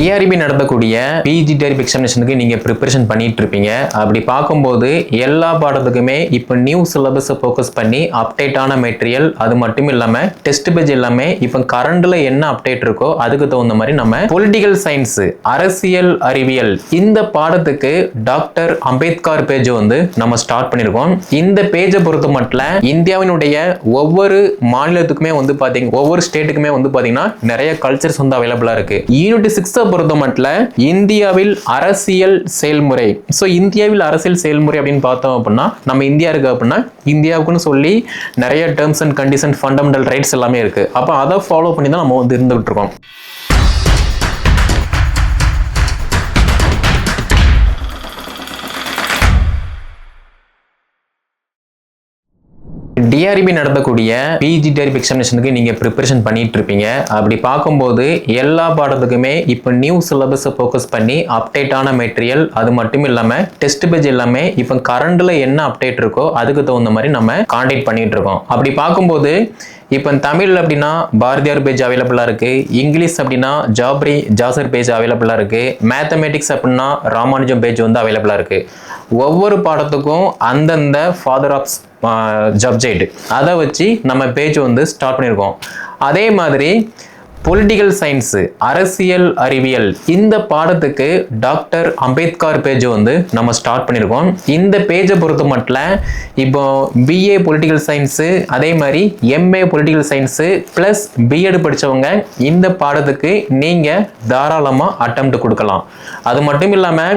TRP நடத்தக்கூடிய PG TRB எக்ஸாமினேஷனுக்கு நீங்க preparation பண்ணிட்டு இருப்பீங்க அப்படி பார்க்கும்போது எல்லா பாடத்துக்குமே இப்போ நியூ சிலபஸை ஃபோக்கஸ் பண்ணி அப்டேட்டான மெட்டீரியல் அது மட்டும் இல்லாம டெஸ்ட் பேஜ் எல்லாமே இப்போ கரண்ட்ல என்ன அப்டேட் இருக்கோ அதுக்கு தகுந்த மாதிரி நம்ம பொலிட்டிக்கல் சயின்ஸ் அரசியல் அறிவியல் இந்த பாடத்துக்கு டாக்டர் அம்பேத்கர் பேஜ் வந்து நம்ம ஸ்டார்ட் பண்ணியிருக்கோம் இந்த பேஜை பொறுத்த மட்டும் இந்தியாவினுடைய ஒவ்வொரு மாநிலத்துக்குமே வந்து பாத்தீங்க ஒவ்வொரு ஸ்டேட்டுக்குமே வந்து பாத்தீங்கன்னா நிறைய கல்ச்சர்ஸ் வந்து அவைலபிளா இருக்கு. யூனிட் சிக்ஸை பொறுத்த மட்டும் இந்தியாவில் அரசியல் செயல்முறை. ஸோ இந்தியாவில் அரசியல் செயல்முறை அப்படின்னு பார்த்தோம் அப்படின்னா நம்ம இந்தியா இருக்கு அப்படின்னா இந்தியாவுக்குன்னு சொல்லி நிறைய terms and condition fundamental rights எல்லாமே இருக்கு. அப்போ அதை ஃபாலோ பண்ணி தான் நம்ம வந்து இருந்துகிட்டு இருக்கோம். டிஆர்பி நடத்தக்கூடிய பிஜி டிஆர்பி எக்ஸாமினேஷனுக்கு நீங்க ப்ரிப்பரேஷன் பண்ணிட்டு இருப்பீங்க அப்படி பார்க்கும்போது எல்லா பாடத்துக்குமே இப்போ நியூ சிலபஸை ஃபோக்கஸ் பண்ணி அப்டேட்டான மெட்டீரியல் அது மட்டும் இல்லாம டெஸ்ட் பேஜ் எல்லாமே இப்போ கரண்ட்ல என்ன அப்டேட் இருக்கோ அதுக்கு தகுந்த மாதிரி நம்ம காண்டாக்ட் பண்ணிட்டு இருக்கோம் அப்படி பார்க்கும்போது இப்போ தமிழ் அப்படின்னா பாரதியார் பேஜ் அவைலபிளாக இருக்குது இங்கிலீஷ் அப்படின்னா ஜாப்ரி ஜாசர் பேஜ் அவைலபிளாக இருக்குது மேத்தமெட்டிக்ஸ் அப்படின்னா ராமானுஜம் பேஜ் வந்து அவைலபிளாக இருக்குது ஒவ்வொரு பாடத்துக்கும் அந்தந்த ஃபாதர் ஆஃப் சப்ஜெக்ட் அதை வச்சு நம்ம பேஜ் வந்து ஸ்டார்ட் பண்ணியிருக்கோம். அதே மாதிரி பொலிட்டிக்கல் சயின்ஸு அரசியல் அறிவியல் இந்த பாடத்துக்கு டாக்டர் அம்பேத்கர் பேஜ் வந்து நம்ம ஸ்டார்ட் பண்ணியிருக்கோம் இந்த பேஜை பொறுத்த மட்டும் இப்போ பிஏ பொலிட்டிக்கல் சயின்ஸு அதே மாதிரி MA political science plus BEd படித்தவங்க இந்த பாடத்துக்கு நீங்கள் தாராளமாக அட்டம் கொடுக்கலாம். அது மட்டும் இல்லாமல்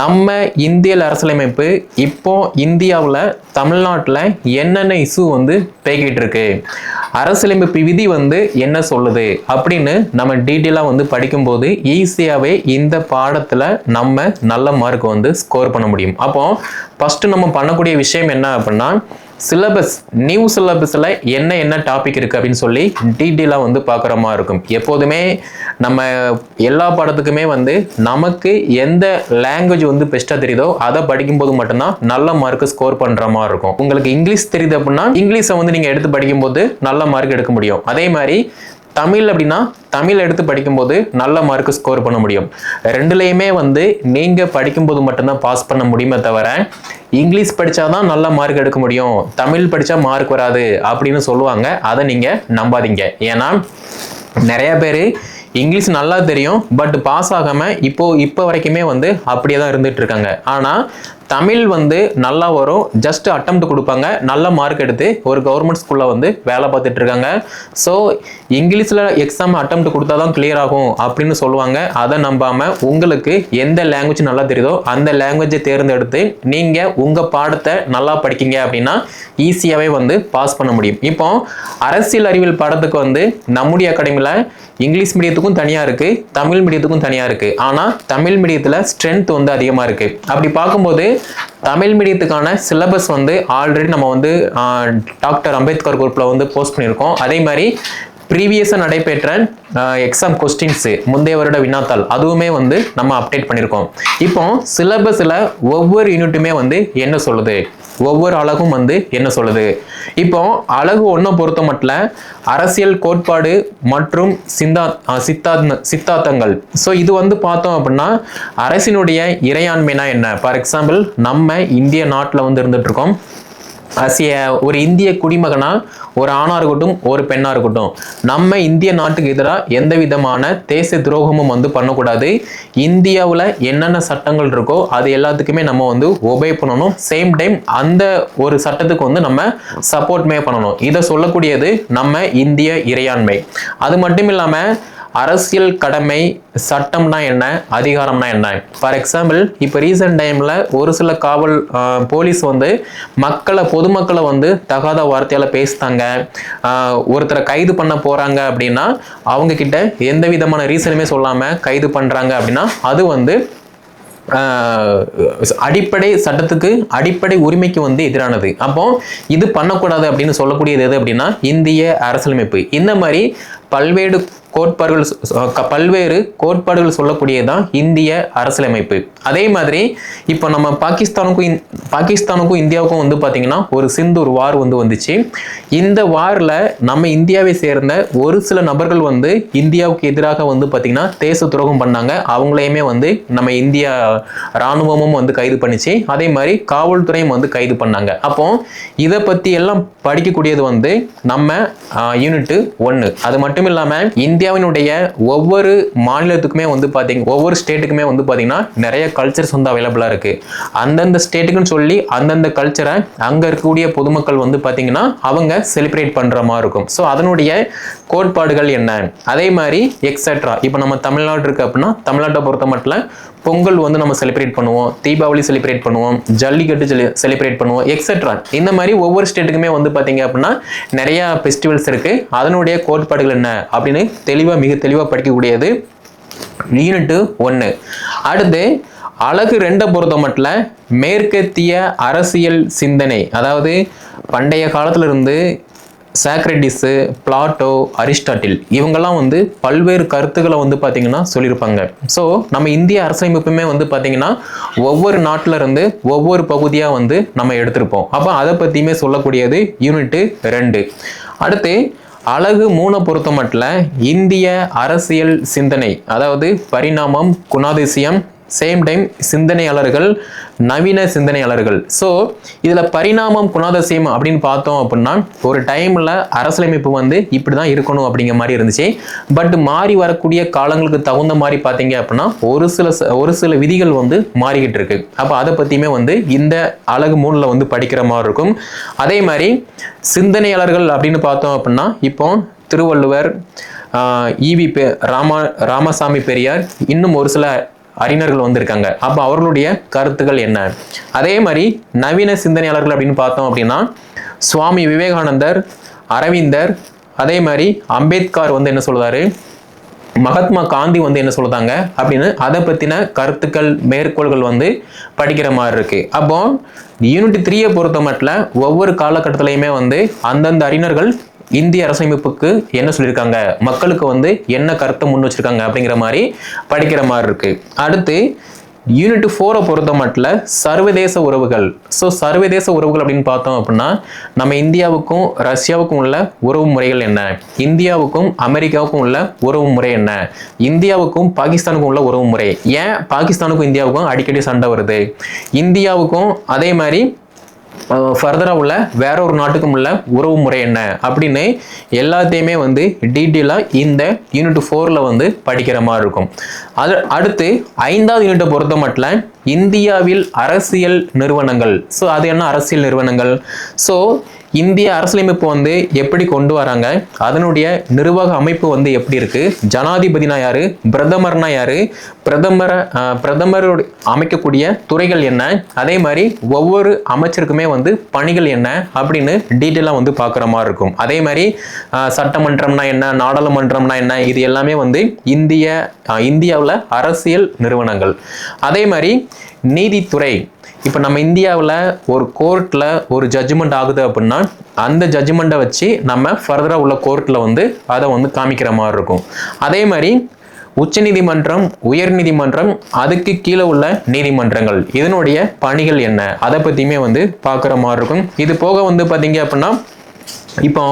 நம்ம இந்திய அரசியலமைப்பு இப்போ இந்தியாவில் தமிழ்நாட்டில் என்னென்ன இஷ்யூ வந்து பேக்கிட்டு இருக்கு? அரசியலமைப்பு விதி வந்து என்ன சொல்லுது? அப்படின்னு நம்ம டீட்டெயிலாக வந்து படிக்கும்போது ஈஸியாகவே இந்த பாடத்தில் நம்ம நல்ல மார்க் வந்து ஸ்கோர் பண்ண முடியும். அப்போ ஃபஸ்ட்டு நம்ம பண்ணக்கூடிய விஷயம் என்ன அப்படின்னா சிலபஸ் நியூ சிலபஸில் என்ன என்ன டாபிக் இருக்குது அப்படின்னு சொல்லி டீட்டெயிலாக வந்து பார்க்குற மாதிரி இருக்கும். எப்போதுமே நம்ம எல்லா பாடத்துக்குமே வந்து நமக்கு எந்த லாங்குவேஜ் வந்து பெஸ்ட்டாக தெரியுதோ அதை படிக்கும்போது மட்டும்தான் நல்ல மார்க் ஸ்கோர் பண்ணுற மாதிரி இருக்கும். உங்களுக்கு இங்கிலீஷ் தெரியுது அப்படின்னா இங்கிலீஷை வந்து நீங்கள் எடுத்து படிக்கும்போது நல்ல மார்க் எடுக்க முடியும். அதே மாதிரி தமிழ் அப்படின்னா தமிழ் எடுத்து படிக்கும்போது நல்ல மார்க் ஸ்கோர் பண்ண முடியும். ரெண்டுலேயுமே வந்து நீங்கள் படிக்கும்போது மட்டும்தான் பாஸ் பண்ண முடியுமே தவிர இங்கிலீஷ் படித்தாதான் நல்ல மார்க் எடுக்க முடியும். தமிழ் படித்தா மார்க் வராது அப்படின்னு சொல்லுவாங்க. அதை நீங்கள் நம்பாதீங்க. ஏன்னா நிறைய பேர் இங்கிலீஷ் நல்லா தெரியும் பட் பாஸ் ஆகாமல் இப்போது இப்போ வரைக்குமே வந்து அப்படியே தான் இருந்துகிட்ருக்காங்க ஆனால் தமிழ் வந்து நல்லா வரும். ஜஸ்ட் அட்டம் கொடுப்பாங்க. நல்ல மார்க் எடுத்து ஒரு கவர்மெண்ட் ஸ்கூலில் வந்து வேலை பார்த்துட்டு இருக்காங்க. ஸோ இங்கிலீஷில் எக்ஸாம் அட்டம் கொடுத்தா தான் கிளியர் ஆகும் அப்படின்னு சொல்லுவாங்க. அதை நம்பாமல் உங்களுக்கு எந்த லாங்குவேஜ் நல்லா தெரியுதோ அந்த லாங்குவேஜை தேர்ந்தெடுத்து நீங்கள் உங்கள் பாடத்தை நல்லா படிக்கீங்க அப்படின்னா ஈஸியாகவே வந்து பாஸ் பண்ண முடியும். இப்போ அரசியல் அறிவியல் பாடத்துக்கு வந்து நம்முடைய அகாடமியில் இங்கிலீஷ் மீடியத்துக்கும் தனியாக இருக்குது தமிழ் மீடியத்துக்கும் தனியாக இருக்குது ஆனால் தமிழ் மீடியத்தில் ஸ்ட்ரென்த் வந்து அதிகமாக இருக்குது அப்படி பார்க்கும்போது தமிழ் மீடியத்துக்கான சிலபஸ் வந்து ஆல்ரெடி நம்ம வந்து டாக்டர் அம்பேத்கர் குரூப்பில் வந்து போஸ்ட் பண்ணியிருக்கோம். அதே மாதிரி ப்ரீவியஸாக நடைபெற்ற எக்ஸாம் கொஸ்டின்ஸு முந்தைய வருட வினாத்தாள் அதுவுமே வந்து நம்ம அப்டேட் பண்ணியிருக்கோம். இப்போ சிலபஸில் ஒவ்வொரு யூனிட்டுமே வந்து என்ன சொல்லுது? ஒவ்வொரு அழகும் வந்து என்ன சொல்லுது? இப்போ அழகு ஒன்றை பொறுத்த மட்டும் அரசியல் கோட்பாடு மற்றும் சிந்தா சித்தாந்த சித்தாந்தங்கள் ஸோ இது வந்து பார்த்தோம் அப்படின்னா அரசினுடைய இறையாண்மைனா என்ன? ஃபார் எக்ஸாம்பிள் நம்ம இந்திய நாட்டில் வந்து இருந்துட்டு இருக்கோம். அசிய ஒரு இந்திய குடிமகனா ஒரு ஆணா இருக்கட்டும் ஒரு பெண்ணா இருக்கட்டும். நம்ம இந்திய நாட்டுக்கு எதிராக எந்த விதமான தேச துரோகமும் வந்து பண்ணக்கூடாது. இந்தியாவில் என்னென்ன சட்டங்கள் இருக்கோ அது எல்லாத்துக்குமே நம்ம வந்து ஒபே பண்ணணும். சேம் டைம் அந்த ஒரு சட்டத்துக்கு வந்து நம்ம சப்போர்ட்மே பண்ணணும். இதை சொல்லக்கூடியது நம்ம இந்திய இறையாண்மை. அது மட்டும் இல்லாமல் அரசியல் கடமை சட்டம்னா என்ன அதிகாரம்னா என்ன? ஃபார் எக்ஸாம்பிள் இப்போ ரீசெண்ட் டைமில் ஒரு சில காவல் போலீஸ் வந்து மக்களை பொதுமக்களை வந்து தகாத வார்த்தையால் பேசுத்தாங்க ஒருத்தரை கைது பண்ண போகிறாங்க அப்படின்னா அவங்கக்கிட்ட எந்த விதமான ரீசனுமே சொல்லாமல் கைது பண்ணுறாங்க அப்படின்னா அது வந்து அடிப்படை சட்டத்துக்கு அடிப்படை உரிமைக்கு வந்து எதிரானது. அப்போ இது பண்ணக்கூடாது அப்படின்னு சொல்லக்கூடியது எது அப்படின்னா இந்திய அரசியலமைப்பு. இந்த மாதிரி பல்வேறு கோட்பாடுகள் சொ- க- பல்வேறு கோட்பாடுகள் சொல்லக்கூடியதுதான் இந்திய அரசியலமைப்பு. அதே மாதிரி இப்போ நம்ம பாகிஸ்தானுக்கும் இந்- பாகிஸ்தானுக்கும் இந்தியாவுக்கும் வந்து பார்த்திங்கன்னா ஒரு சிந்தூர் வார் வந்து வந்துச்சு. இந்த வாரில் நம்ம இந்தியாவை சேர்ந்த ஒரு சில நபர்கள் வந்து இந்தியாவுக்கு எதிராக வந்து பார்த்திங்கன்னா தேச துரோகம் பண்ணாங்க. அவங்களையுமே வந்து நம்ம இந்தியா ராணுவமும் வந்து கைது பண்ணிச்சு. அதே மாதிரி காவல்துறையும் வந்து கைது பண்ணாங்க. அப்போ இதை பற்றி எல்லாம் படிக்கக்கூடியது வந்து நம்ம யூனிட்டு ஒன்று அது மட்டும் இல்லாமல் இந்தியாவினுடைய ஒவ்வொரு மாநிலத்துக்குமே வந்து பார்த்தீங்க ஒவ்வொரு ஸ்டேட்டுக்குமே வந்து பார்த்தீங்கன்னா நிறைய கல்ச்சர்ஸ் வந்து அவைலபிளாக இருக்குது அந்தந்த ஸ்டேட்டுக்குன்னு சொல்லி அந்தந்த கல்ச்சரை அங்கே இருக்கக்கூடிய பொதுமக்கள் வந்து பார்த்தீங்கன்னா அவங்க செலிப்ரேட் பண்ணுற மாதிரி இருக்கும். ஸோ அதனுடைய கோட்பாடுகள் என்ன? அதே மாதிரி எக்ஸட்ரா இப்போ நம்ம தமிழ்நாடு இருக்குது அப்படின்னா தமிழ்நாட்டை பொறுத்த மட்டும் பொங்கல் வந்து நம்ம செலிப்ரேட் பண்ணுவோம் தீபாவளி செலிப்ரேட் பண்ணுவோம் ஜல்லிக்கட்டு செலிப்ரேட் பண்ணுவோம் எக்ஸட்ரா இந்த மாதிரி ஒவ்வொரு ஸ்டேட்டுக்குமே வந்து பார்த்தீங்க அப்படின்னா நிறையா ஃபெஸ்டிவல்ஸ் இருக்குது அதனுடைய கோட்பாடுகள் என்ன? அப்படின்னு தெளிவாக மிக தெளிவாக படிக்கக்கூடியது யூனிட்டு ஒன்று அடுத்து அழகு ரெண்டை பொறுத்த மட்டும் மேற்கத்திய அரசியல் சிந்தனை அதாவது பண்டைய காலத்திலிருந்து சாக்ரட்டிஸு பிளாட்டோ அரிஸ்டாட்டில் இவங்கெல்லாம் வந்து பல்வேறு கருத்துக்களை வந்து பார்த்திங்கன்னா சொல்லியிருப்பாங்க. ஸோ நம்ம இந்திய அரசமைப்புமே வந்து பார்த்திங்கன்னா ஒவ்வொரு நாட்டில இருந்து ஒவ்வொரு பகுதியாக வந்து நம்ம எடுத்திருப்போம். அப்போ அதை பற்றியுமே சொல்லக்கூடியது யூனிட்டு ரெண்டு. அடுத்து அழகு மூணை பொறுத்த மட்டும் இந்திய அரசியல் சிந்தனை அதாவது பரிணாமம் குணாதிசயம் சேம் டைம் சிந்தனையாளர்கள் நவீன சிந்தனையாளர்கள். ஸோ இதில் பரிணாமம் குணாதசியம் அப்படின்னு பார்த்தோம் அப்படின்னா ஒரு டைமில் அரசியலமைப்பு வந்து இப்படி தான் இருக்கணும் அப்படிங்கிற மாதிரி இருந்துச்சு. பட் மாறி வரக்கூடிய காலங்களுக்கு தகுந்த மாதிரி பார்த்தீங்க அப்படின்னா ஒரு சில ஒரு சில விதிகள் வந்து மாறிக்கிட்டு இருக்கு. அப்போ அதை பற்றியுமே வந்து இந்த அழகு மூணில் வந்து படிக்கிற மாதிரி இருக்கும். அதே மாதிரி சிந்தனையாளர்கள் அப்படின்னு பார்த்தோம் அப்படின்னா இப்போ திருவள்ளுவர் ஈவி பெ ராமா ராமசாமி பெரியார் இன்னும் ஒரு சில அறிஞர்கள் வந்திருக்காங்க. அப்போ அவர்களுடைய கருத்துக்கள் என்ன? அதே மாதிரி நவீன சிந்தனையாளர்கள் அப்படின்னு பார்த்தோம் அப்படின்னா சுவாமி விவேகானந்தர் அரவிந்தர் அதே மாதிரி அம்பேத்கர் வந்து என்ன சொல்கிறாரு மகாத்மா காந்தி வந்து என்ன சொல்கிறாங்க அப்படின்னு அதை பற்றின கருத்துக்கள் மேற்கோள்கள் வந்து படிக்கிற மாதிரி இருக்குது அப்போ யூனிட் த்ரீயை பொறுத்த மட்டும் ஒவ்வொரு காலகட்டத்திலையுமே வந்து அந்தந்த அறிஞர்கள் இந்திய அரசமைப்புக்கு என்ன சொல்லியிருக்காங்க? மக்களுக்கு வந்து என்ன கருத்தை முன் வச்சிருக்காங்க அப்படிங்கிற மாதிரி படிக்கிற மாதிரி இருக்கு. அடுத்து யூனிட் ஃபோரை பொறுத்த மட்டும் சர்வதேச உறவுகள். ஸோ சர்வதேச உறவுகள் அப்படின்னு பார்த்தோம் அப்படின்னா நம்ம இந்தியாவுக்கும் ரஷ்யாவுக்கும் உள்ள உறவு முறைகள் என்ன? இந்தியாவுக்கும் அமெரிக்காவுக்கும் உள்ள உறவு முறை என்ன? இந்தியாவுக்கும் பாகிஸ்தானுக்கும் உள்ள உறவு முறை. ஏன் பாகிஸ்தானுக்கும் இந்தியாவுக்கும் அடிக்கடி சண்டை வருது? இந்தியாவுக்கும் அதே மாதிரி ஃபர்தராக உள்ள வேற ஒரு நாட்டுக்கும் உள்ள உறவு முறை என்ன? அப்படின்னு எல்லாத்தையுமே வந்து டீட்டெயிலாக இந்த யூனிட் ஃபோரில் வந்து படிக்கிற மாதிரி இருக்கும். அது அடுத்து ஐந்தாவது யூனிட்டை பொறுத்த மட்டும் இந்தியாவில் அரசியல் நிறுவனங்கள். ஸோ அது என்ன அரசியல் நிறுவனங்கள்? ஸோ இந்திய அரசியலமைப்பு வந்து எப்படி கொண்டு வராங்க? அதனுடைய நிர்வாக அமைப்பு வந்து எப்படி இருக்கு? ஜனாதிபதினா யாரு? பிரதமர்னா யாரு? பிரதமரை ஆஹ், பிரதமரோட அமைக்கக்கூடிய துறைகள் என்ன? அதே மாதிரி ஒவ்வொரு அமைச்சருக்குமே வந்து பணிகள் என்ன? அப்படின்னு டீட்டெயிலாக வந்து பார்க்குற மாதிரி இருக்கும். அதே மாதிரி சட்டமன்றம்னா என்ன? நாடாளுமன்றம்னா என்ன? இது எல்லாமே வந்து இந்திய இந்தியாவில் அரசியல் நிறுவனங்கள். அதே மாதிரி நீதித்துறை. இப்போ நம்ம இந்தியாவில் ஒரு கோர்ட்டில் ஒரு ஜட்ஜ்மெண்ட் ஆகுது அப்படின்னா அந்த ஜட்ஜ்மெண்ட்டை வச்சு நம்ம ஃபர்தராக உள்ள கோர்ட்டில் வந்து அதை வந்து காமிக்கிற மாதிரி இருக்கும். அதே மாதிரி உச்சநீதிமன்றம் உயர்நீதிமன்றம் அதுக்கு கீழே உள்ள நீதிமன்றங்கள் இதனுடைய பணிகள் என்ன? அதை பற்றியுமே வந்து பார்க்குற மாதிரி இருக்கும். இது போக வந்து பார்த்தீங்க அப்படின்னா இப்போ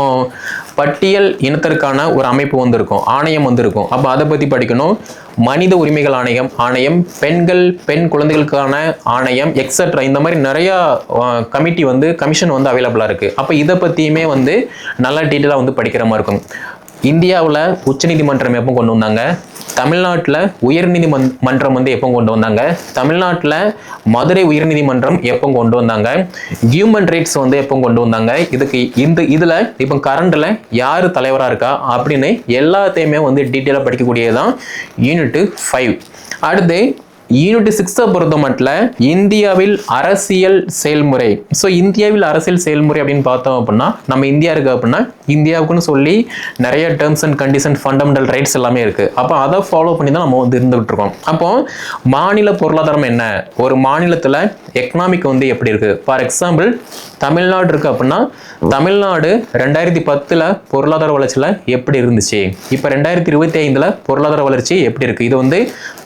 பட்டியல் இனத்திற்கான ஒரு அமைப்பு வந்திருக்கும் ஆணையம் வந்திருக்கும். அப்போ அதை பற்றி படிக்கணும். மனித உரிமைகள் ஆணையம் ஆணையம் பெண்கள் பெண் குழந்தைகளுக்கான ஆணையம் எக்ஸட்ரா இந்த மாதிரி நிறையா கமிட்டி வந்து கமிஷன் வந்து அவைலபிளாக இருக்குது அப்போ இதை பற்றியுமே வந்து நல்லா டீட்டெயிலாக வந்து படிக்கிற மாதிரி இருக்கும். இந்தியாவில் உச்சநீதிமன்றம் எப்போ கொண்டு வந்தாங்க? தமிழ்நாட்டில் உயர்நீதிமன் மன்றம் வந்து எப்போ கொண்டு வந்தாங்க? தமிழ்நாட்டில் மதுரை உயர்நீதிமன்றம் எப்போ கொண்டு வந்தாங்க? ஹியூமன் ரைட்ஸ் வந்து எப்போ கொண்டு வந்தாங்க? இதுக்கு இந்த இதில் இப்போ கரண்டில் யார் தலைவராக இருக்கா? அப்படின்னு எல்லாத்தையுமே வந்து டீட்டெயிலாக படிக்கக்கூடியது தான் யூனிட்டு ஃபைவ் அடுத்து யூனிட் சிக்ஸை பொறுத்த மட்டும் இந்தியாவில் அரசியல் செயல்முறை. ஸோ இந்தியாவில் அரசியல் செயல்முறை அப்படின்னு பார்த்தோம் அப்படின்னா நம்ம இந்தியா இருக்கு அப்படின்னா இந்தியாவுக்குன்னு சொல்லி நிறைய terms and condition fundamental rights எல்லாமே இருக்கு. அப்போ அதை ஃபாலோ பண்ணி தான் நம்ம வந்து இருந்துகிட்டு இருக்கோம். அப்போ மாநில பொருளாதாரம் என்ன? ஒரு மாநிலத்தில் எக்கனாமிக் வந்து எப்படி இருக்கு? ஃபார் எக்ஸாம்பிள் தமிழ்நாடு இருக்கு அப்படின்னா தமிழ்நாடு ரெண்டாயிரத்தி பத்தில் பொருளாதார வளர்ச்சியில் எப்படி இருந்துச்சு? இப்போ ரெண்டாயிரத்தி இருபத்தி ஐந்தில் பொருளாதார வளர்ச்சி எப்படி இருக்கு? இது வந்து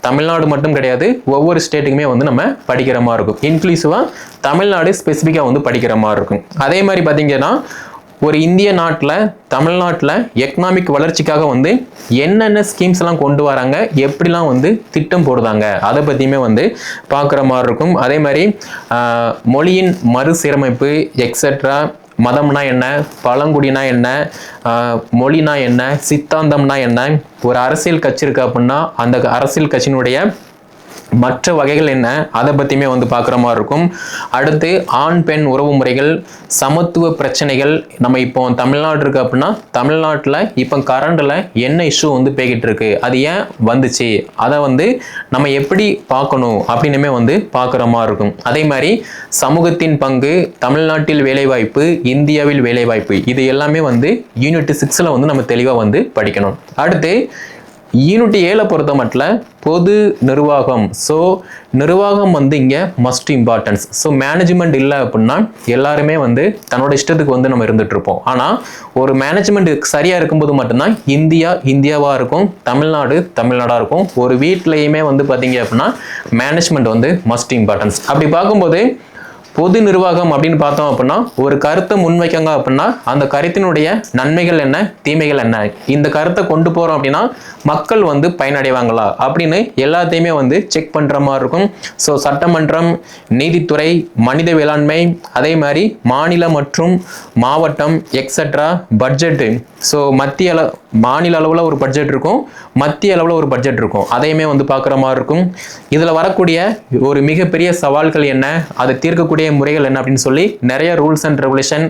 தமிழ்நாடு மட்டும் கிடையாது ஒவ்வொரு ஸ்டேட்டுக்குமே வந்து நம்ம படிக்கிற மாதிரி இருக்கும். இன்க்ளூசிவாக தமிழ்நாடு ஸ்பெசிஃபிக்காக வந்து படிக்கிற மாதிரி இருக்கும். அதே மாதிரி பார்த்தீங்கன்னா ஒரு இந்திய நாட்டில் தமிழ்நாட்டில் எக்கனாமிக் வளர்ச்சிக்காக வந்து என்னென்ன ஸ்கீம்ஸ் எல்லாம் கொண்டு வராங்க எப்படிலாம் வந்து திட்டம் போடுதாங்க அதை பற்றியுமே வந்து பார்க்குற மாதிரி இருக்கும். அதே மாதிரி மொழியின் மறுசீரமைப்பு எக்ஸெட்ரா மதம்னா என்ன? பழங்குடினா என்ன? மொழினா என்ன? சித்தாந்தம்னா என்ன? ஒரு அரசியல் கட்சி இருக்கு அப்படின்னா அந்த அரசியல் கட்சியினுடைய மற்ற வகைகள் என்ன? அதை பற்றியுமே வந்து பார்க்குற மாதிரி இருக்கும். அடுத்து ஆண் பெண் உறவு முறைகள் சமத்துவ பிரச்சனைகள். நம்ம இப்போ தமிழ்நாடு இருக்கு அப்படின்னா தமிழ்நாட்டில் இப்போ கரண்டில் என்ன இஷ்யூ வந்து போய்கிட்டு இருக்கு? அது ஏன் வந்துச்சு? அதை வந்து நம்ம எப்படி பார்க்கணும் அப்படின்னுமே வந்து பார்க்குற மாதிரி இருக்கும். அதே மாதிரி சமூகத்தின் பங்கு தமிழ்நாட்டில் வேலைவாய்ப்பு இந்தியாவில் வேலைவாய்ப்பு இது எல்லாமே வந்து யூனிட் சிக்ஸில் வந்து நம்ம தெளிவாக வந்து படிக்கணும். அடுத்து யூனிட் ஏழை பொறுத்த மட்டும் பொது நிர்வாகம். ஸோ நிர்வாகம் வந்து இங்கே மஸ்ட் இம்பார்ட்டன்ஸ் ஸோ மேனேஜ்மெண்ட் இல்லை அப்படின்னா எல்லாருமே வந்து தன்னோட இஷ்டத்துக்கு வந்து நம்ம இருந்துட்டு இருப்போம். ஆனால் ஒரு மேனேஜ்மெண்ட் சரியாக இருக்கும்போது மட்டும்தான் இந்தியா இந்தியாவாக இருக்கும் தமிழ்நாடு தமிழ்நாடாக இருக்கும். ஒரு வீட்லேயுமே வந்து பார்த்தீங்க அப்படின்னா மேனேஜ்மெண்ட் வந்து மஸ்ட் இம்பார்ட்டன்ஸ் அப்படி பார்க்கும்போது பொது நிர்வாகம் அப்படின்னு பார்த்தோம் அப்படின்னா ஒரு கருத்தை முன்வைக்கங்க அப்படின்னா அந்த கருத்தினுடைய நன்மைகள் என்ன தீமைகள் என்ன? இந்த கருத்தை கொண்டு போறோம் அப்படின்னா மக்கள் வந்து பயனடைவாங்களா? அப்படின்னு எல்லாத்தையுமே வந்து செக் பண்ற மாதிரி இருக்கும். ஸோ சட்டமன்றம் நீதித்துறை மனித வேளாண்மை அதே மாதிரி மாநில மற்றும் மாவட்டம் எக்ஸட்ரா பட்ஜெட்டு ஸோ மத்திய அள மாநில அளவில் ஒரு பட்ஜெட் இருக்கும் மத்திய அளவில் ஒரு பட்ஜெட் இருக்கும். அதையுமே வந்து பார்க்குற மாதிரி இருக்கும். இதில் வரக்கூடிய ஒரு மிகப்பெரிய சவால்கள் என்ன? அதை தீர்க்கக்கூடிய முறைகள் என்ன அப்படின்னு சொல்லி நிறைய ரூல்ஸ் அண்ட் ரெகுலேஷன்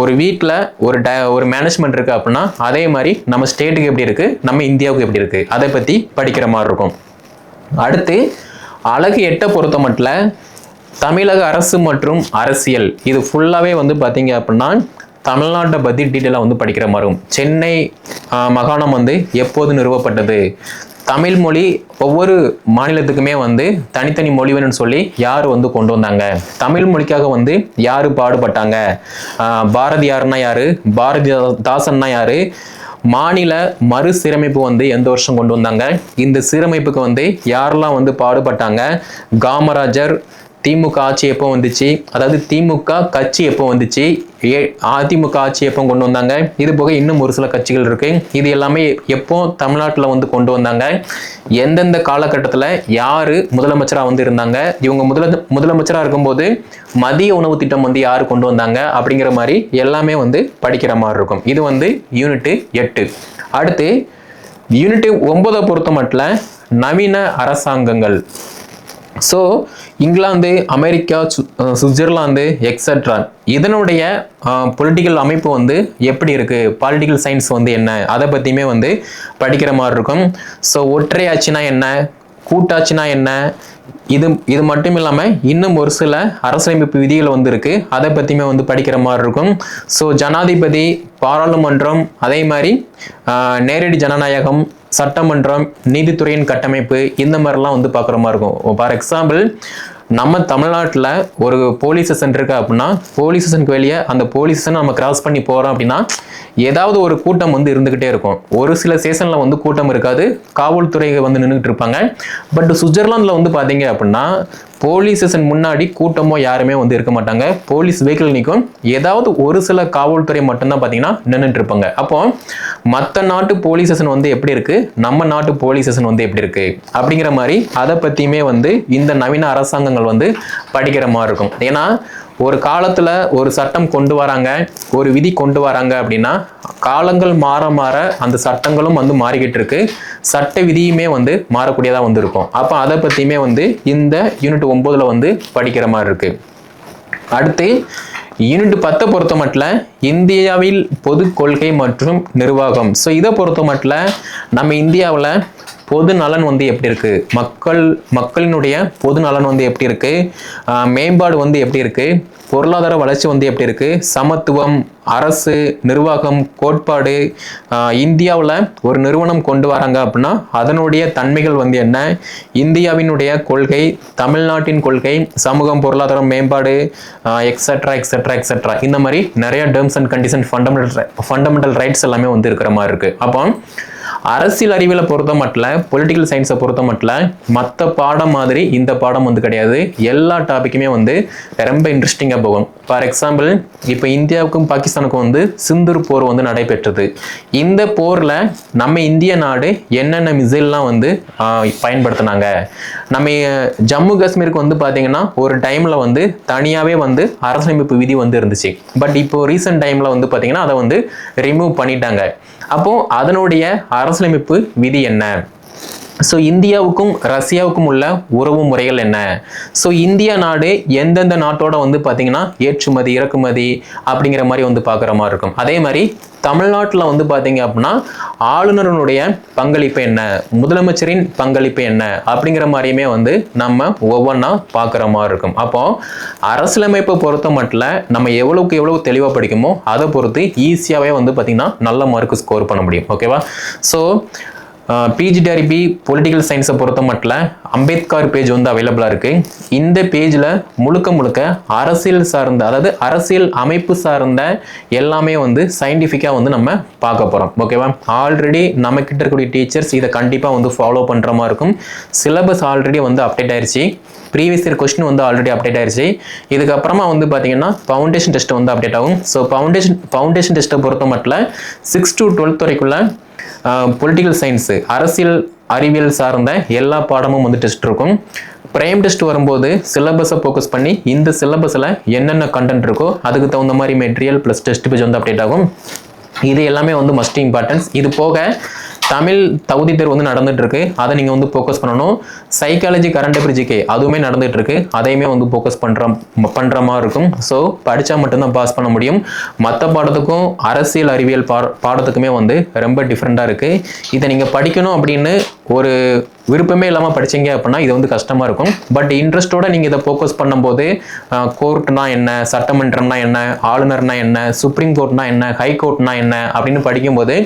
ஒரு வீட்டில் ஒரு ட ஒரு மேனேஜ்மெண்ட் இருக்குது அப்படின்னா அதே மாதிரி நம்ம ஸ்டேட்டுக்கு எப்படி இருக்குது நம்ம இந்தியாவுக்கு எப்படி இருக்குது அதை பற்றி படிக்கிற மாதிரி இருக்கும். அடுத்து அழகு எட்டை பொறுத்த மட்டும் தமிழக அரசு மற்றும் அரசியல். இது ஃபுல்லாகவே வந்து பார்த்தீங்க அப்படின்னா தமிழ்நாட்டை பற்றி டீட்டெயிலாக வந்து படிக்கிற மாதிரி இருக்கும். சென்னை மாகாணம் வந்து எப்போது நிறுவப்பட்டது? தமிழ் மொழி ஒவ்வொரு மாநிலத்துக்குமே வந்து தனித்தனி மொழி வேணும்னு சொல்லி யார் வந்து கொண்டு வந்தாங்க? தமிழ் மொழிக்காக வந்து யார் பாடுபட்டாங்க? பாரதியார்னா யாரு? பாரதிதாசன்னா யார்? மாநில மறுசீரமைப்பு வந்து எந்த வருஷம் கொண்டு வந்தாங்க? இந்த சீரமைப்புக்கு வந்து யாரெல்லாம் வந்து பாடுபட்டாங்க? காமராஜர் திமுக ஆட்சி எப்போ வந்துச்சு? அதாவது திமுக கட்சி எப்போ வந்துச்சு? ஏ அதிமுக ஆட்சி எப்போ கொண்டு வந்தாங்க? இது போக இன்னும் ஒரு சில கட்சிகள் இருக்குது இது எல்லாமே எப்போ தமிழ்நாட்டில் வந்து கொண்டு வந்தாங்க? எந்தெந்த காலகட்டத்தில் யார் முதலமைச்சராக வந்து இருந்தாங்க? இவங்க முதல முதலமைச்சராக இருக்கும்போது மதிய உணவு திட்டம் வந்து யார் கொண்டு வந்தாங்க? அப்படிங்கிற மாதிரி எல்லாமே வந்து படிக்கிற மாதிரி இருக்கும். இது வந்து யூனிட்டு எட்டு. அடுத்து யூனிட்டு ஒன்பதை பொறுத்த மட்டும் நவீன அரசாங்கங்கள். ஸோ இங்கிலாந்து அமெரிக்கா சு- சுவிட்சர்லாந்து எக்ஸட்ரா இதனுடைய பொலிட்டிக்கல் அமைப்பு வந்து எப்படி இருக்குது பாலிட்டிக்கல் சயின்ஸ் வந்து என்ன? அதை பற்றியுமே வந்து படிக்கிற மாதிரி இருக்கும். ஸோ ஒற்றையாச்சுன்னா என்ன? கூட்டாச்சுன்னா என்ன? இது இது மட்டும் இல்லாமல் இன்னும் ஒரு சில அரசியலமைப்பு விதிகள் வந்து அதை பற்றியுமே வந்து படிக்கிற மாதிரி இருக்கும். ஸோ ஜனாதிபதி பாராளுமன்றம் அதே மாதிரி நேரடி ஜனநாயகம் சட்டமன்றம் நீதித்துறையின் கட்டமைப்பு இந்த மாதிரிலாம் வந்து பார்க்குற மாதிரி இருக்கும். ஃபார் எக்ஸாம்பிள் நம்ம தமிழ்நாட்டில் ஒரு போலீஸ் ஸ்டேஷன் இருக்குது அப்படின்னா போலீஸ் ஸ்டேஷனுக்கு வெளியே அந்த போலீஸ் ஸ்டேஷன் நம்ம கிராஸ் பண்ணி போகிறோம் அப்படின்னா ஏதாவது ஒரு கூட்டம் வந்து இருந்துக்கிட்டே இருக்கும். ஒரு சில ஸ்டேஷனில் வந்து கூட்டம் இருக்காது. காவல்துறை வந்து நின்றுட்டு இருப்பாங்க. பட் சுவிட்சர்லாந்தில் வந்து பார்த்தீங்க அப்படின்னா போலீஸ் ஸ்டேஷன் முன்னாடி கூட்டமோ யாருமே வந்து இருக்க மாட்டாங்க. போலீஸ் வெஹிக்கிள் நிற்கும் ஏதாவது ஒரு சில காவல்துறை மட்டும்தான் பார்த்தீங்கன்னா நின்றுட்டு இருப்பாங்க அப்போ மற்ற நாட்டு போலீஸ் ஸ்டேஷன் வந்து எப்படி இருக்கு? நம்ம நாட்டு போலீஸ் ஸ்டேஷன் வந்து எப்படி இருக்கு? அப்படிங்கிற மாதிரி அதை பற்றியுமே வந்து இந்த நவீன அரசாங்கங்கள் வந்து படிக்கிற மாதிரி இருக்கும். ஏன்னா ஒரு காலத்தில் ஒரு சட்டம் கொண்டு வராங்க ஒரு விதி கொண்டு வராங்க அப்படின்னா காலங்கள் மாற மாற அந்த சட்டங்களும் வந்து மாறிக்கிட்டு இருக்கு. சட்ட விதியுமே வந்து மாறக்கூடியதாக வந்து இருக்கும் அப்போ அதை பற்றியுமே வந்து இந்த யூனிட் ஒம்போதுல வந்து படிக்கிற மாதிரி இருக்கு. அடுத்து யூனிட் பத்தை பொறுத்த மட்டும் இந்தியாவில் பொது கொள்கை மற்றும் நிர்வாகம். ஸோ இதை பொறுத்த மட்டும் நம்ம இந்தியாவில் பொது நலன் வந்து எப்படி இருக்கு? மக்கள் மக்களினுடைய பொது நலன் வந்து எப்படி இருக்கு? மேம்பாடு வந்து எப்படி இருக்கு? பொருளாதார வளர்ச்சி வந்து எப்படி இருக்கு? சமத்துவம் அரசு நிர்வாகம் கோட்பாடு இந்தியாவில் ஒரு நிறுவனம் கொண்டு வராங்க அப்படின்னா அதனுடைய தன்மைகள் வந்து என்ன? இந்தியாவினுடைய கொள்கை தமிழ்நாட்டின் கொள்கை சமூகம் பொருளாதாரம் மேம்பாடு எக்ஸட்ரா எக்ஸட்ரா எக்ஸட்ரா இந்த மாதிரி நிறைய terms and condition fundamental fundamental rights எல்லாமே வந்து இருக்கிற மாதிரி இருக்குது அப்போ அரசியல் அறிவியலை பொறுத்த மட்டும் பொலிட்டிக்கல் சயின்ஸை பொறுத்த மட்டும் மற்ற பாடம் மாதிரி இந்த பாடம் வந்து கிடையாது. எல்லா டாப்பிக்குமே வந்து ரொம்ப இன்ட்ரெஸ்டிங்காக போகும். ஃபார் எக்ஸாம்பிள் இப்போ இந்தியாவுக்கும் பாகிஸ்தானுக்கும் வந்து சிந்தூர் போர் வந்து நடைபெற்றது. இந்த போரில் நம்ம இந்திய நாடு என்னென்ன மிசைல்லாம் வந்து பயன்படுத்தினாங்க. நம்ம ஜம்மு காஷ்மீருக்கு வந்து பார்த்தீங்கன்னா ஒரு டைமில் வந்து தனியாகவே வந்து அரசமைப்பு விதி வந்து இருந்துச்சு. பட் இப்போ ரீசெண்ட் டைமில் வந்து பார்த்தீங்கன்னா அதை வந்து ரிமூவ் பண்ணிட்டாங்க. அப்போ அதனுடைய அரசியலமைப்பு விதி என்ன? ஸோ இந்தியாவுக்கும் ரஷ்யாவுக்கும் உள்ள உறவு முறைகள் என்ன? ஸோ இந்தியா நாடு எந்தெந்த நாட்டோட வந்து பார்த்தீங்கன்னா ஏற்றுமதி இறக்குமதி அப்படிங்கிற மாதிரி வந்து பார்க்குற மாதிரி இருக்கும். அதே மாதிரி தமிழ்நாட்டில் வந்து பார்த்தீங்க அப்படின்னா ஆளுநருடைய பங்களிப்பு என்ன? முதலமைச்சரின் பங்களிப்பு என்ன? அப்படிங்கிற மாதிரியுமே வந்து நம்ம ஒவ்வொன்றா பார்க்குற மாதிரி இருக்கும். அப்போது அரசியலமைப்பை பொறுத்த மட்டும் நம்ம எவ்வளவுக்கு எவ்வளவு தெளிவாக படிக்குமோ அதை பொறுத்து ஈஸியாகவே வந்து பார்த்திங்கன்னா நல்ல மார்க்கு ஸ்கோர் பண்ண முடியும். ஓகேவா ஸோ பிஜி பிஜிடிஆர்பி பொலிட்டிக்கல் சயின்ஸை பொறுத்த மட்டும் அம்பேத்கர் பேஜ் வந்து அவைலபிளாக இருக்குது இந்த பேஜில் முழுக்க முழுக்க அரசியல் சார்ந்த அதாவது அரசியல் அமைப்பு சார்ந்த எல்லாமே வந்து சயின்டிஃபிக்காக வந்து நம்ம பார்க்க போகிறோம் ஓகேவா ஆல்ரெடி நம்மக்கிட்ட இருக்கக்கூடிய டீச்சர்ஸ் இதை கண்டிப்பாக வந்து ஃபாலோ பண்ணுற மாதிரி இருக்கும். சிலபஸ் ஆல்ரெடி வந்து அப்டேட் ஆயிடுச்சு ப்ரீவியஸ் இயர் கொஸ்டின் வந்து ஆல்ரெடி அப்டேட் ஆயிடுச்சு இதுக்கப்புறமா வந்து பார்த்தீங்கன்னா ஃபவுண்டேஷன் டெஸ்ட் வந்து அப்டேட் ஆகும். ஸோ ஃபவுண்டேஷன் ஃபவுண்டேஷன் டெஸ்ட்டை பொறுத்த மட்டும் சிக்ஸ் டு டுவெல்த் வரைக்குள்ள பொலிட்டிக்கல் சயின்ஸு அரசியல் அறிவியல் சார்ந்த எல்லா பாடமும் வந்து டெஸ்ட் இருக்கும். பிரைம் டெஸ்ட் வரும்போது சிலபஸை ஃபோக்கஸ் பண்ணி இந்த சிலபஸில் என்னென்ன கண்டென்ட் இருக்கோ அதுக்கு தகுந்த மாதிரி மெட்டீரியல் ப்ளஸ் டெஸ்ட் பேஜ் வந்து அப்டேட் ஆகும். இது எல்லாமே வந்து மஸ்ட் இம்பார்ட்டன்ஸ் இது போக தமிழ் தகுதி தேர்வு வந்து நடந்துட்டு இருக்கு அதை நீங்கள் வந்து ஃபோக்கஸ் பண்ணணும். சைக்காலஜி கரண்ட் அஃபேர் ஜிகே அதுவுமே நடந்துட்டு இருக்கு அதையுமே வந்து ஃபோக்கஸ் பண்ணுற பண்ணுற மாதிரி இருக்கும். ஸோ படித்தா மட்டும்தான் பாஸ் பண்ண முடியும். மற்ற பாடத்துக்கும் அரசியல் அறிவியல் பா பாடத்துக்குமே வந்து ரொம்ப டிஃப்ரெண்ட்டாக இருக்குது இதை நீங்கள் படிக்கணும் அப்படின்னு ஒரு விருப்பமே இல்லாமல் படிச்சீங்க அப்படின்னா இது வந்து கஷ்டமாக இருக்கும். பட் இன்ட்ரெஸ்ட்டோட நீங்கள் இதை ஃபோக்கஸ் பண்ணும்போது கோர்ட்னா என்ன சட்டமன்றம்னா என்ன ஆளுநர்னா என்ன சுப்ரீம் கோர்ட்னா என்ன ஹை கோர்ட்னா என்ன அப்படின்னு படிக்கும்போது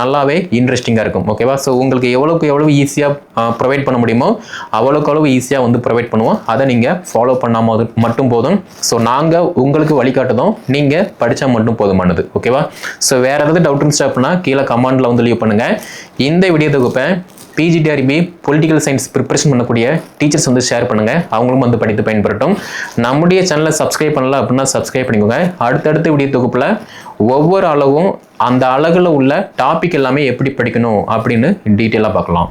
நல்லாவே இன்ட்ரெஸ்டிங்காக இருக்கும். ஓகேவா ஸோ உங்களுக்கு எவ்வளோக்கு எவ்வளோ ஈஸியாக ப்ரொவைட் பண்ண முடியுமோ அவ்வளோக்கு அளவு ஈஸியாக வந்து ப்ரொவைட் பண்ணுவோம். அதை நீங்கள் ஃபாலோ பண்ணாமல் மட்டும் போதும். ஸோ நாங்கள் உங்களுக்கு வழிகாட்டுதோம். நீங்கள் படித்தா மட்டும் போதுமானது. ஓகேவா ஸோ வேறு ஏதாவது டவுட் இருந்துச்சு அப்படின்னா கீழே கமெண்டில் வந்து லீவ் பண்ணுங்கள் இந்த வீடியோ தொகுப்பை பிஜிடிஆர்பி பொலிட்டிக்கல் சயின்ஸ் ப்ரிப்பரேஷன் பண்ணக்கூடிய டீச்சர்ஸ் வந்து ஷேர் பண்ணுங்கள் அவங்களும் வந்து படித்து பயன்படுத்தும் நம்முடைய சேனலை சப்ஸ்கிரைப் பண்ணல அப்படின்னா சப்ஸ்கிரைப் பண்ணிக்கோங்க. அடுத்தடுத்த வீடியோ தொகுப்பில் ஒவ்வொரு அளவும் அந்த அழகில் உள்ள டாபிக் எல்லாமே எப்படி படிக்கணும் அப்படின்னு டீட்டெயிலாக பார்க்கலாம்.